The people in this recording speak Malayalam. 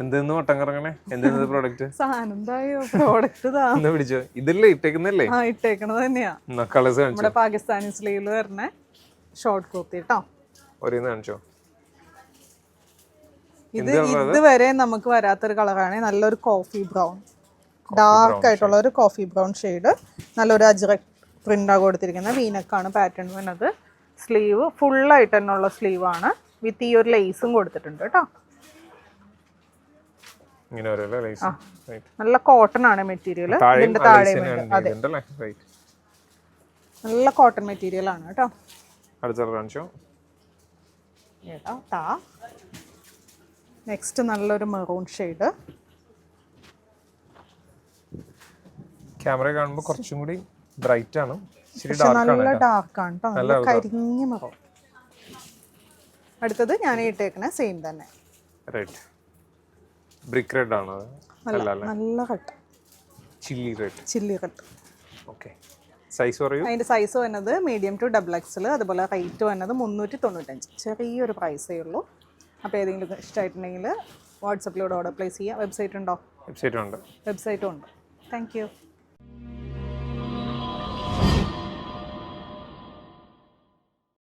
എന്തെന്ന് വട്ടം കറങ്ങണേ? എന്തെന്ന് പ്രോഡക്റ്റ് സാധനം പ്രോഡക്റ്റ് പിടിച്ചോ? ഇതല്ലേ ഇട്ടേക്കുന്നല്ലേ? ആ ഇട്ടേക്കണത് തന്നെയാ. കളേഴ്സ് നമ്മുടെ പാകിസ്ഥാനി സ്ലീവിൽ വരുന്ന ഷോർട്ട് കുർത്തി കേട്ടോ. കാണിച്ചോ? ഇത് ഇതുവരെ നമുക്ക് വരാത്തൊരു കളറാണ് നല്ലൊരു കോഫി ബ്രൗൺ ഡാർക്ക് ആയിട്ടുള്ള ഒരു കോഫി ബ്രൗൺ ഷെയ്ഡ് നല്ലൊരു അജ്രക് പ്രിന്റാണ് കൊടുത്തിരിക്കുന്നത് വീനക്കാണ് പാറ്റേൺ വരുന്നത് സ്ലീവ് ഫുള്ളായിട്ട് തന്നെ ഉള്ള സ്ലീവാണ് വിത്ത് ഈ ഒരു ലേസും കൊടുത്തിട്ടുണ്ട് കേട്ടോ. ഇങ്ങനെ ലൈസ് നല്ല കോട്ടൺ ആണ് മെറ്റീരിയൽ ഇതിന്റെ താഴെ അതെ. നല്ല കോട്ടൺ മെറ്റീരിയൽ ആണ് കേട്ടോ. അടുത്ത കാണിച്ചോ? താ. നെക്സ്റ്റ് നല്ലൊരു മെറൂൺ ഷെയ്ഡ് ക്യാമറ കാണുമ്പോൾ കുറച്ചും കൂടി ബ്രൈറ്റ് ആണ്. നല്ല ഡാർക്ക് ആണ് കേട്ടോ. നല്ല കരിഞ്ഞ മെറൂൺ അടുത്തത് ഞാൻ ഇട്ടേക്കണ സെയിം തന്നെ. റൈറ്റ് ബ്രിക്ക് റെഡ് ആണ് നല്ല നല്ല cut chilli red chilli cut okay size പറയൂ. അതിന്റെ സൈസ് വന്നത് മീഡിയം ടു ഡബിൾ എക്സൽ അതുപോലെ റേറ്റ് വന്നത് മുന്നൂറ്റി തൊണ്ണൂറ്റഞ്ച് ചെറിയൊരു പ്രൈസേ ഉള്ളൂ. അപ്പോൾ ഏതെങ്കിലും ഇഷ്ടമായിട്ടുണ്ടെങ്കിൽ വാട്സപ്പിലൂടെ ഓർഡർ പ്ലേസ് ചെയ്യാം. വെബ്സൈറ്റ് ഉണ്ടോ? വെബ്സൈറ്റ് ഉണ്ട്. വെബ്സൈറ്റും ഉണ്ട്. Thank you